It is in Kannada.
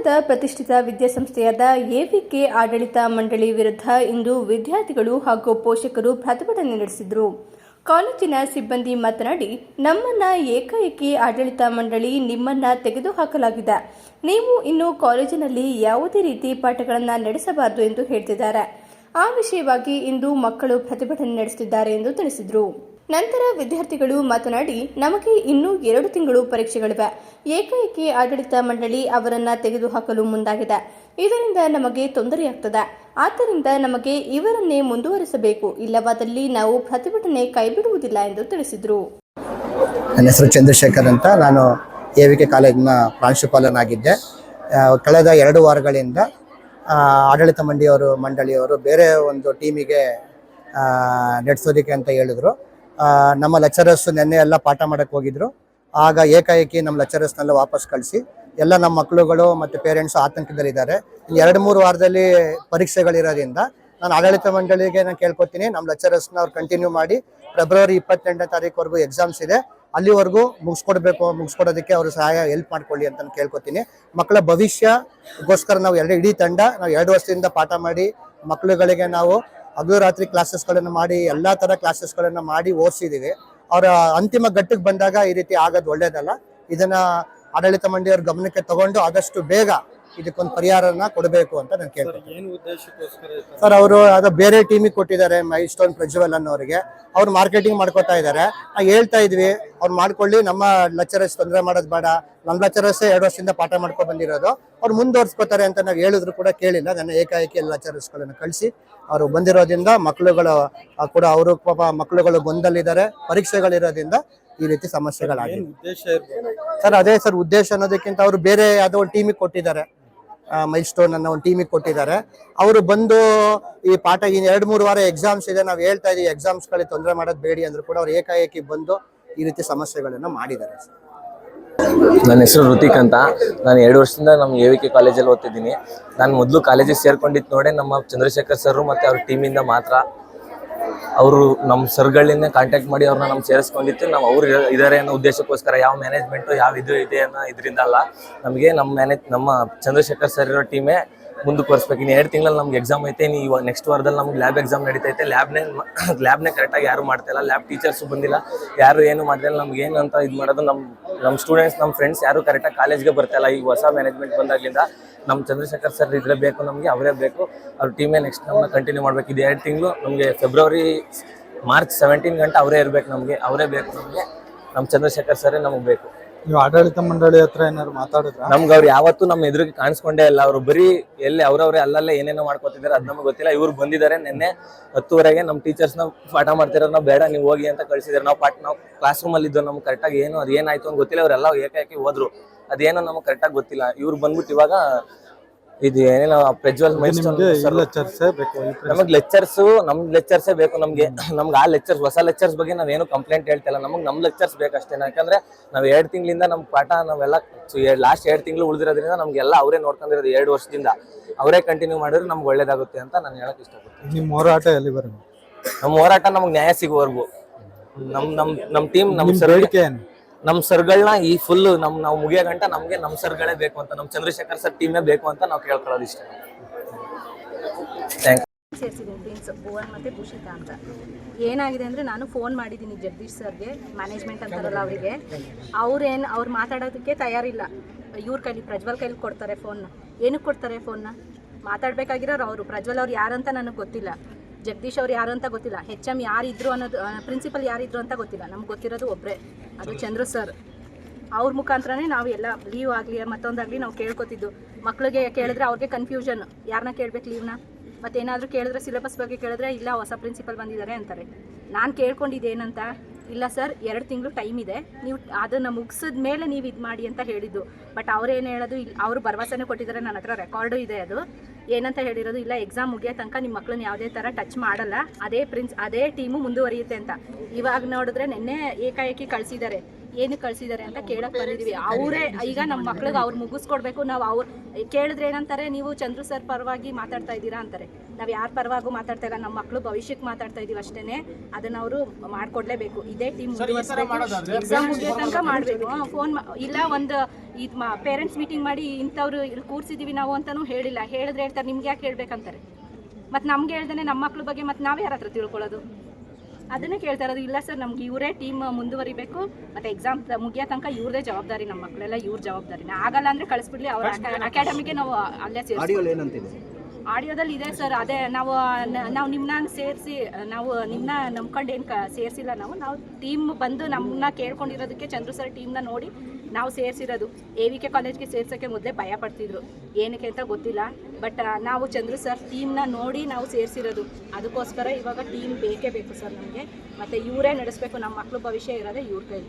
ನಗರದ ಪ್ರತಿಷ್ಠಿತ ವಿದ್ಯಾಸಂಸ್ಥೆಯಾದ ಎವಿಕೆ ಆಡಳಿತ ಮಂಡಳಿ ವಿರುದ್ಧ ಇಂದು ವಿದ್ಯಾರ್ಥಿಗಳು ಹಾಗೂ ಪೋಷಕರು ಪ್ರತಿಭಟನೆ ನಡೆಸಿದರು. ಕಾಲೇಜಿನ ಸಿಬ್ಬಂದಿ ಮಾತನಾಡಿ, ನಮ್ಮನ್ನ ಏಕಾಏಕಿ ಆಡಳಿತ ಮಂಡಳಿ ನಿಮ್ಮನ್ನ ತೆಗೆದುಹಾಕಲಾಗಿದೆ. ನೀವು ಇನ್ನು ಕಾಲೇಜಿನಲ್ಲಿ ಯಾವುದೇ ರೀತಿ ಪಾಠಗಳನ್ನು ನಡೆಸಬಾರದು ಎಂದು ಹೇಳ್ತಿದ್ದಾರೆ. ಆ ವಿಷಯವಾಗಿ ಇಂದು ಮಕ್ಕಳು ಪ್ರತಿಭಟನೆ ನಡೆಸುತ್ತಿದ್ದಾರೆ ಎಂದು ತಿಳಿಸಿದರು. ನಂತರ ವಿದ್ಯಾರ್ಥಿಗಳು ಮಾತನಾಡಿ, ನಮಗೆ ಇನ್ನೂ ಎರಡು ತಿಂಗಳು ಪರೀಕ್ಷೆಗಳಿವೆ. ಏಕಾಏಕಿ ಆಡಳಿತ ಮಂಡಳಿ ಅವರನ್ನ ತೆಗೆದುಹಾಕಲು ಮುಂದಾಗಿದೆ. ಇದರಿಂದ ನಮಗೆ ತೊಂದರೆಯಾಗ್ತದೆ. ಆದ್ದರಿಂದ ನಮಗೆ ಇವರನ್ನೇ ಮುಂದುವರಿಸಬೇಕು. ಇಲ್ಲವಾದಲ್ಲಿ ನಾವು ಪ್ರತಿಭಟನೆ ಕೈಬಿಡುವುದಿಲ್ಲ ಎಂದು ತಿಳಿಸಿದರು. ನನ್ನ ಹೆಸರು ಚಂದ್ರಶೇಖರ್ ಅಂತ. ನಾನು ಎ ವಿ ಕೆ ಕಾಲೇಜಿನ ಪ್ರಾಂಶುಪಾಲನಾಗಿದ್ದೆ. ಕಳೆದ ಎರಡು ವಾರಗಳಿಂದ ಆಡಳಿತ ಮಂಡಿಯವರು ಮಂಡಳಿಯವರು ಬೇರೆ ಒಂದು ಟೀಮಿಗೆ ನಡೆಸೋದಕ್ಕೆ ಅಂತ ಹೇಳಿದ್ರು. ನಮ್ಮ ಲೆಕ್ಚರರ್ಸ್ ನೆನ್ನೆ ಎಲ್ಲ ಪಾಠ ಮಾಡಕ್ಕೆ ಹೋಗಿದ್ರು. ಆಗ ಏಕಾಏಕಿ ನಮ್ಮ ಲೆಕ್ಚರರ್ಸ್ನೆಲ್ಲ ವಾಪಸ್ ಕಳಿಸಿ. ಎಲ್ಲ ನಮ್ಮ ಮಕ್ಕಳುಗಳು ಮತ್ತು ಪೇರೆಂಟ್ಸ್ ಆತಂಕದಲ್ಲಿದ್ದಾರೆ. ಎರಡು ಮೂರು ವಾರದಲ್ಲಿ ಪರೀಕ್ಷೆಗಳಿರೋದ್ರಿಂದ ನಾನು ಆಡಳಿತ ಮಂಡಳಿಗೆ ನಾನು ಕೇಳ್ಕೊತೀನಿ. ನಮ್ಮ ಲೆಕ್ಚರರ್ಸ್ನ ಅವ್ರು ಕಂಟಿನ್ಯೂ ಮಾಡಿ ಫೆಬ್ರವರಿ ಇಪ್ಪತ್ತೆಂಟನೇ ತಾರೀಕುವರೆಗೂ ಎಕ್ಸಾಮ್ಸ್ ಇದೆ. ಅಲ್ಲಿವರೆಗೂ ಮುಗಿಸ್ಕೊಡ್ಬೇಕು, ಮುಗಿಸ್ಕೊಡೋದಕ್ಕೆ ಅವರು ಸಹಾಯ ಹೆಲ್ಪ್ ಮಾಡ್ಕೊಳ್ಳಿ ಅಂತ ನಾನು ಕೇಳ್ಕೊತೀನಿ. ಮಕ್ಕಳ ಭವಿಷ್ಯಗೋಸ್ಕರ ನಾವು ಎರಡು ಇಡೀ ತಂಡ ನಾವು ಎರಡು ವರ್ಷದಿಂದ ಪಾಠ ಮಾಡಿ ಮಕ್ಕಳುಗಳಿಗೆ ನಾವು ಹಗಲು ರಾತ್ರಿ ಕ್ಲಾಸಸ್ಗಳನ್ನು ಮಾಡಿ, ಎಲ್ಲ ಥರ ಕ್ಲಾಸಸ್ಗಳನ್ನು ಮಾಡಿ ಓದಿಸಿದ್ದೀವಿ ಅವರ ಅಂತಿಮ ಘಟ್ಟಕ್ಕೆ ಬಂದಾಗ ಈ ರೀತಿ ಆಗೋದು ಒಳ್ಳೇದಲ್ಲ. ಇದನ್ನ ಆಡಳಿತ ಮಂಡಿಯವ್ರ ಗಮನಕ್ಕೆ ತಗೊಂಡು ಆದಷ್ಟು ಬೇಗ ಇದಕ್ಕೊಂದು ಪರಿಹಾರನ ಕೊಡಬೇಕು ಅಂತ ನಾನು ಕೇಳ್ತೀನಿ ಏನು ಉದ್ದೇಶಕ್ಕೋಸ್ಕರ ಸರ್ ಅವರು ಅದು ಬೇರೆ ಟೀಮಿಗೆ ಕೊಟ್ಟಿದ್ದಾರೆ ಮೈ ಸ್ಟೋನ್ ಪ್ರಜ್ವಲ್ ಅನ್ನೋರಿಗೆ. ಅವ್ರು ಮಾರ್ಕೆಟಿಂಗ್ ಮಾಡ್ಕೋತಾ ಇದ್ದಾರೆ. ನಾವು ಹೇಳ್ತಾ ಇದ್ವಿ ಅವ್ರು ಮಾಡ್ಕೊಳ್ಳಿ ನಮ್ಮ ಲಚ್ಚರಸ್ ತೊಂದರೆ ಮಾಡೋದು ಬೇಡ. ನಮ್ಮ ಲೆಕ್ಚರರ್ಸೇ ಎರಡು ವರ್ಷದಿಂದ ಪಾಠ ಮಾಡ್ಕೊ ಬಂದಿರೋದು. ಅವ್ರು ಮುಂದುವರ್ಸ್ಕೋತಾರೆ ಅಂತ ನಾವು ಹೇಳಿದ್ರು ಕೂಡ ಕೇಳಿಲ್ಲ. ನನ್ನ ಏಕಾಏಕಿ ಎಲ್ಲ ಲೆಕ್ಚರರ್ಸ್ಗಳನ್ನು ಕಳಿಸಿ ಅವರು ಬಂದಿರೋದ್ರಿಂದ ಮಕ್ಕಳುಗಳು ಕೂಡ ಅವರು ಪಾಪ ಮಕ್ಕಳುಗಳು ಗೊಂದಲಿದ್ದಾರೆ. ಪರೀಕ್ಷೆಗಳಿರೋದ್ರಿಂದ ಈ ರೀತಿ ಸಮಸ್ಯೆಗಳಾಗಿದೆ. ಇರ್ಬೋದು? ಸರ್ ಅದೇ ಸರ್ ಉದ್ದೇಶ ಅನ್ನೋದಕ್ಕಿಂತ ಅವರು ಬೇರೆ ಯಾವುದೋ ಒಂದು ಟೀಮಿಗೆ ಕೊಟ್ಟಿದ್ದಾರೆ. ಮೈಲ್ ಸ್ಟೋನ್ ಅನ್ನೋ ಒಂದು ಟೀಮಿಗೆ ಕೊಟ್ಟಿದ್ದಾರೆ. ಅವರು ಬಂದು ಈ ಪಾಠ ಇನ್ನು ಎರಡು ಮೂರು ವಾರ ಎಕ್ಸಾಮ್ಸ್ ಇದೆ, ನಾವು ಹೇಳ್ತಾ ಇದೀವಿ ಎಕ್ಸಾಮ್ಸ್ಗಳಿಗೆ ತೊಂದರೆ ಮಾಡೋದು ಬೇಡಿ ಅಂದ್ರು ಕೂಡ ಅವ್ರು ಏಕಾಏಕಿ ಬಂದು ಈ ರೀತಿ ಸಮಸ್ಯೆಗಳನ್ನು ಮಾಡಿದ್ದಾರೆ. ನನ್ನ ಹೆಸರು ಋತಿಕ್ ಅಂತ. ನಾನು ಎರಡು ವರ್ಷದಿಂದ ನಮ್ಮ ಎ ವಿ ಕೆ ಕಾಲೇಜಲ್ಲಿ ಓದ್ತಿದ್ದೀನಿ. ನಾನು ಮೊದಲು ಕಾಲೇಜಿಗೆ ಸೇರ್ಕೊಂಡಿದ್ದು ನೋಡೇ ನಮ್ಮ ಚಂದ್ರಶೇಖರ್ ಸರ್ ಮತ್ತು ಅವ್ರ ಟೀಮಿಂದ ಮಾತ್ರ ಅವರು ನಮ್ಮ ಸರ್ಗಳಿಂದ ಕಾಂಟ್ಯಾಕ್ಟ್ ಮಾಡಿ ಅವ್ರನ್ನ ನಮ್ಮ ಸೇರಿಸ್ಕೊಂಡಿತ್ತು. ನಾವು ಅವ್ರು ಇದಾರೆ ಅನ್ನೋ ಉದ್ದೇಶಕ್ಕೋಸ್ಕರ ಯಾವ ಮ್ಯಾನೇಜ್ಮೆಂಟು ಯಾವ ಇದು ಇದೆ ಅನ್ನೋ ಇದರಿಂದ ಅಲ್ಲ, ನಮಗೆ ನಮ್ಮ ಮ್ಯಾನೇಜ್ ನಮ್ಮ ಚಂದ್ರಶೇಖರ್ ಸರ್ ಇರೋ ಟೀಮೇ ಮುಂದುವರ್ಸ್ಬೇಕು ಇನ್ನು ಎರಡು ತಿಂಗಳಲ್ಲಿ ನಮ್ಗೆ ಎಕ್ಸಾಮ್ ಐತೆ. ಇವಾಗ ನೆಕ್ಸ್ಟ್ ವಾರದಲ್ಲಿ ನಮ್ಗೆ ಲ್ಯಾಬ್ ಎಕ್ಸಾಮ್ ನಡೀತೈತೆ ಲ್ಯಾಬ್ನೇ ಲ್ಯಾಬ್ನೇ ಕರೆಕ್ಟಾಗಿ ಯಾರು ಮಾಡ್ತಾಯಿಲ್ಲ ಲ್ಯಾಬ್ ಟೀಚರ್ಸು ಬಂದಿಲ್ಲ. ಯಾರು ಏನು ಮಾಡ್ತಿಲ್ಲ ನಮ್ಗೆ ಏನು ಅಂತ ಇದು ಮಾಡೋದು ನಮ್ಮ ನಮ್ಮ ಸ್ಟೂಡೆಂಟ್ಸ್ ನಮ್ಮ ಫ್ರೆಂಡ್ಸ್ ಯಾರು ಕರೆಕ್ಟಾಗಿ ಕಾಲೇಜ್ಗೆ ಬರ್ತಾಯಿಲ್ಲ ಈಗ ಹೊಸ ಮ್ಯಾನೇಜ್ಮೆಂಟ್ ಬಂದಾಗಲಿಂದ ನಮ್ಮ ಚಂದ್ರಶೇಖರ್ ಸರ್ ಇದ್ರೆ ಬೇಕು ನಮಗೆ, ಅವರೇ ಬೇಕು. ಅವ್ರ ಟೀಮೇ ನೆಕ್ಸ್ಟ್ ನಮ್ಮನ್ನ ಕಂಟಿನ್ಯೂ ಮಾಡಬೇಕು. ಇದು ಎರಡು ತಿಂಗಳು ನಮಗೆ ಫೆಬ್ರವರಿ ಮಾರ್ಚ್ ಸೆವೆಂಟೀನ್ ಗಂಟೆ ಅವರೇ ಇರಬೇಕು ನಮಗೆ, ಅವರೇ ಬೇಕು ನಮಗೆ. ನಮ್ಮ ಚಂದ್ರಶೇಖರ್ ಸರೇ ನಮಗೆ ಬೇಕು. ನೀವು ಆಡಳಿತ ಮಂಡಳಿ ಹತ್ರ ಏನಾದ್ರು ಮಾತಾಡಿದ್ರ? ನಮ್ಗೆ ಅವ್ರು ಯಾವತ್ತೂ ನಮ್ಮ ಎದುರಿಗೆ ಕಾಣಿಸ್ಕೊಂಡೇ ಇಲ್ಲ. ಅವರು ಬರೀ ಎಲ್ಲಿ ಅವ್ರವ್ರೆ ಅಲ್ಲಲ್ಲೇ ಏನೇನೋ ಮಾಡ್ಕೊತಿದ್ದಾರೆ ಅದು ನಮಗೆ ಗೊತ್ತಿಲ್ಲ. ಇವ್ರು ಬಂದಿದ್ದಾರೆ ನಿನ್ನೆ ಹತ್ತುವರೆಗೆ ನಮ್ಮ ಟೀಚರ್ಸ್ನ ಪಾಠ ಮಾಡ್ತಿರೋ ನಾವು ಬೇಡ, ನೀವು ಹೋಗಿ ಅಂತ ಕಳಿಸಿದ್ರು ನಾವು ಪಾಠ, ನಾವು ಕ್ಲಾಸ್ ರೂಮಲ್ಲಿ ಇದ್ದು ನಮ್ಗೆ ಕರೆಕ್ಟಾಗಿ ಏನು, ಅದು ಏನಾಯ್ತು ಅಂತ ಗೊತ್ತಿಲ್ಲ. ಅವರೆಲ್ಲ ಏಕಾಏಕಿ ಹೋದ್ರು. ಅದೇನೋ ನಮಗೆ ಕರೆಕ್ಟಾಗಿ ಗೊತ್ತಿಲ್ಲ. ಇವ್ರು ಬಂದ್ಬಿಟ್ಟು ಇವಾಗ ಇದು ಏನೇನೋ ಪ್ರಜ್ವಲ್ ನಿಮ್ಗೆ ಬೇಕು ಲೆಕ್ಚರ್ಸ್ ನಮ್ ಲೆಕ್ಚರ್ಸ್ ಬೇಕು ನಮ್ಗೆ. ನಮ್ಗೆ ಆ ಲೆಕ್ಚರ್ಸ್ ಹೊಸ ಲೆಕ್ಚರ್ಸ್ ಬಗ್ಗೆ ನಾವೇನು ಕಂಪ್ಲೇಂಟ್ ಹೇಳ್ತಿಲ್ಲ. ನಮಗ್ ನಮ್ ಲೆಕ್ಚರ್ಸ್ ಬೇಕಷ್ಟೇ ಯಾಕಂದ್ರೆ ನಾವ್ ಎರಡ್ ತಿಂಗಳಿಂದ ನಮ್ ಪಾಠ ನಾವೆಲ್ಲ ಲಾಸ್ಟ್ ಎರಡ್ ತಿಂಗಳು ಉಳಿದಿರೋದ್ರಿಂದ ನಮ್ಗೆಲ್ಲ ಅವರೇ ನೋಡ್ಕೊಂಡಿರೋದು ಎರಡು ವರ್ಷದಿಂದ. ಅವರೇ ಕಂಟಿನ್ಯೂ ಮಾಡಿದ್ರೆ ನಮ್ಗೆ ಒಳ್ಳೇದಾಗುತ್ತೆ ಅಂತ ನಾನು ಹೇಳಕ್ ಇಷ್ಟಪಡ್ತೀನಿ. ನಿಮ್ ಹೋರಾಟ ಎಲ್ಲಿ ಬರೋದು ನಮ್ಮ ಹೋರಾಟ ನಮ್ಗೆ ನ್ಯಾಯ ಸಿಗುವವರೆಗೂ. ನಮ್ ನಮ್ ನಮ್ ಟೀಮ್ ನಮ್ ಬೇಡಿಕೆ ಏನು? ನಮ್ ಸರ್ಗಳನ್ನ ಈ ಫುಲ್ ನಮ್, ನಾವು ಮುಗಿಯೋ ಗಂಟ ನಮ್ಗೆ ನಮ್ ಸರ್ಗಳೇ ಬೇಕು ಅಂತ, ನಮ್ ಚಂದ್ರಶೇಖರ್ ಸರ್ ಟೀಮೇ ಬೇಕು ಅಂತ ನಾವು ಕೇಳ್ಕೊಳ್ಳೋದು ಇಷ್ಟ. ಥ್ಯಾಂಕ್ ಭುವನ್ ಮತ್ತು ಭೂಷಿತಾ ಅಂತ. ಏನಾಗಿದೆ ಅಂದರೆ ನಾನು ಫೋನ್ ಮಾಡಿದ್ದೀನಿ ಜಗದೀಶ್ ಸರ್ಗೆ ಮ್ಯಾನೇಜ್ಮೆಂಟ್ ಅಂತಾರಲ್ಲ ಅವರಿಗೆ. ಅವ್ರೇನು ಅವ್ರು ಮಾತಾಡೋದಕ್ಕೆ ತಯಾರಿಲ್ಲ. ಇವ್ರ ಕೈಲಿ ಪ್ರಜ್ವಲ್ ಕೈಲಿ ಕೊಡ್ತಾರೆ ಫೋನ್ನ ಏನಕ್ಕೆ ಕೊಡ್ತಾರೆ ಫೋನ್ನ ಮಾತಾಡ್ಬೇಕಾಗಿರೋರು ಅವರು. ಪ್ರಜ್ವಲ್ ಅವ್ರು ಯಾರಂತ ನನಗೆ ಗೊತ್ತಿಲ್ಲ. ಜಗದೀಶ್ ಅವ್ರು ಯಾರು ಅಂತ ಗೊತ್ತಿಲ್ಲ. ಹೆಚ್ ಎಂ ಯಾರಿದ್ರು ಅನ್ನೋದು ಪ್ರಿನ್ಸಿಪಲ್ ಯಾರಿದ್ರು ಅಂತ ಗೊತ್ತಿಲ್ಲ. ನಮ್ಗೆ ಗೊತ್ತಿರೋದು ಒಬ್ಬರೇ ಅದು ಚಂದ್ರು ಸರ್ ಅವ್ರ ಮುಖಾಂತರನೇ ನಾವು ಎಲ್ಲ ಲೀವ್ ಆಗಲಿ, ಮತ್ತೊಂದಾಗಲಿ ನಾವು ಕೇಳ್ಕೊತಿದ್ದು. ಮಕ್ಳಿಗೆ ಕೇಳಿದ್ರೆ ಅವ್ರಿಗೆ ಕನ್ಫ್ಯೂಷನ್ ಯಾರನ್ನ ಕೇಳ್ಬೇಕು ಲೀವ್ನ ಮತ್ತೇನಾದರೂ ಕೇಳಿದ್ರೆ ಸಿಲೆಬಸ್ ಬಗ್ಗೆ ಕೇಳಿದ್ರೆ, ಇಲ್ಲ, ಹೊಸ ಪ್ರಿನ್ಸಿಪಲ್ ಬಂದಿದ್ದಾರೆ ಅಂತಾರೆ. ನಾನು ಕೇಳ್ಕೊಂಡಿದ್ದೇನಂತ? ಇಲ್ಲ ಸರ್ ಎರಡು ತಿಂಗಳು ಟೈಮ್ ಇದೆ. ನೀವು ಅದನ್ನು ಮುಗಿಸಿದ ಮೇಲೆ ನೀವು ಇದು ಮಾಡಿ ಅಂತ ಹೇಳಿದ್ದು. ಬಟ್ ಅವ್ರೇನು ಹೇಳೋದು ಇಲ್ಲಿ ಅವರು ಭರವಸೆನೇ ಕೊಟ್ಟಿದ್ದಾರೆ. ನನ್ನ ಹತ್ರ ರೆಕಾರ್ಡು ಇದೆ ಅದು. ಏನಂತ ಹೇಳಿರೋದು, ಇಲ್ಲ ಎಕ್ಸಾಮ್ ಮುಗಿಯೋ ತನಕ ನಿಮ್ಮ ಮಕ್ಕಳನ್ನ ಯಾವುದೇ ಥರ ಟಚ್ ಮಾಡಲ್ಲ. ಅದೇ ಪ್ರಿನ್ಸ್ ಅದೇ ಟೀಮು ಮುಂದುವರಿಯುತ್ತೆ ಅಂತ. ಇವಾಗ ನೋಡಿದ್ರೆ ನಿನ್ನೆ ಏಕಾಏಕಿ ಕಳಿಸಿದ್ದಾರೆ. ಏನಕ್ಕೆ ಕಳ್ಸಿದ್ದಾರೆ ಅಂತ ಕೇಳಕ್ ಬಂದಿದೀವಿ. ಅವರೇ ಈಗ ನಮ್ಮ ಮಕ್ಳಿಗೆ ಅವ್ರು ಮುಗಿಸ್ಕೊಡ್ಬೇಕು. ನಾವು ಅವ್ರು ಕೇಳಿದ್ರೆ ಏನಂತಾರೆ ನೀವು ಚಂದ್ರು ಸರ್ ಪರವಾಗಿ ಮಾತಾಡ್ತಾ ಇದ್ದೀರಾ? ಅಂತಾರೆ. ನಾವು ಯಾರ ಪರವಾಗೂ ಮಾತಾಡ್ತಾ ಇಲ್ಲ ನಮ್ಮ ಮಕ್ಳು ಭವಿಷ್ಯಕ್ಕೆ ಮಾತಾಡ್ತಾ ಇದೀವಿ ಅಷ್ಟೇ ಅದನ್ನ ಅವರು ಮಾಡ್ಕೊಡ್ಲೇಬೇಕು. ಇದೇ ಟೀಮ್ ಎಕ್ಸಾಮ್ ಮುಗಿಯೋ ತನಕ ಮಾಡಬೇಕು. ಫೋನ್ ಇಲ್ಲ ಒಂದು ಇದು ಪೇರೆಂಟ್ಸ್ ಮೀಟಿಂಗ್ ಮಾಡಿ ಇಂಥವ್ರು ಇಲ್ಲಿ ಕೂರ್ಸಿದೀವಿ ನಾವು ಅಂತಾನೂ ಹೇಳಿಲ್ಲ. ಹೇಳಿದ್ರೆ ಹೇಳ್ತಾರೆ ನಿಮ್ಗೆ ಯಾಕೆ ಹೇಳ್ಬೇಕಂತಾರೆ? ಮತ್ತೆ ನಮ್ಗೆ ಹೇಳ್ದೇ ನಮ್ಮ ಮಕ್ಳ ಬಗ್ಗೆ ಮತ್ತೆ ನಾವೇ ಯಾರ ಹತ್ರ ತಿಳ್ಕೊಳ್ಳೋದು? ಅದನ್ನೇ ಕೇಳ್ತಾ ಇರೋದು ಇಲ್ಲ ಸರ್ ನಮ್ಗೆ ಇವರೇ ಟೀಮ್ ಮುಂದುವರಿಬೇಕು ಮತ್ತೆ ಎಕ್ಸಾಮ್ ಮುಗಿಯೋ ತನಕ ಇವ್ರದೇ ಜವಾಬ್ದಾರಿ ನಮ್ಮ ಮಕ್ಕಳೆಲ್ಲ ಇವ್ರ ಜವಾಬ್ದಾರಿನ. ಆಗಲ್ಲ ಅಂದ್ರೆ ಕಳಿಸ್ಬಿಡ್ಲಿ ಅವ್ರ ಅಕಾಡೆಮಿಗೆ ನಾವು ಅಲ್ಲೇ ಸೇರಿಸಿ ಆಡಿಯೋದಲ್ಲಿ ಇದೆ ಸರ್ ಅದೇ ನಾವು ನಾವು ನಿಮ್ಮನ್ನ ಸೇರಿಸಿ ನಾವು ನಿಮ್ಮನ್ನ ನಂಬ್ಕೊಂಡು ಏನು ಕ ಸೇರಿಸಿಲ್ಲ ನಾವು ನಾವು ಟೀಮ್ ಬಂದು ನಮ್ಮನ್ನ ಕೇಳ್ಕೊಂಡಿರೋದಕ್ಕೆ ಚಂದ್ರು ಸರ್ ಟೀಮ್ನ ನೋಡಿ ನಾವು ಸೇರಿಸಿರೋದು. ಎ ವಿ ಕೆ ಕಾಲೇಜ್ಗೆ ಸೇರ್ಸೋಕ್ಕೆ ಮೊದಲೇ ಭಯ ಪಡ್ತಿದ್ರು. ಏನಕ್ಕೆ ಅಂತ ಗೊತ್ತಿಲ್ಲ. ಬಟ್ ನಾವು ಚಂದ್ರು ಸರ್ ಟೀಮ್ನ ನೋಡಿ ನಾವು ಸೇರಿಸಿರೋದು. ಅದಕ್ಕೋಸ್ಕರ ಇವಾಗ ಟೀಮ್ ಬೇಕೇ ಬೇಕು ಸರ್ ನಮಗೆ. ಮತ್ತು ಇವರೇ ನಡೆಸಬೇಕು. ನಮ್ಮ ಮಕ್ಕಳು ಭವಿಷ್ಯ ಇರೋದೇ ಇವ್ರ ಕೈ.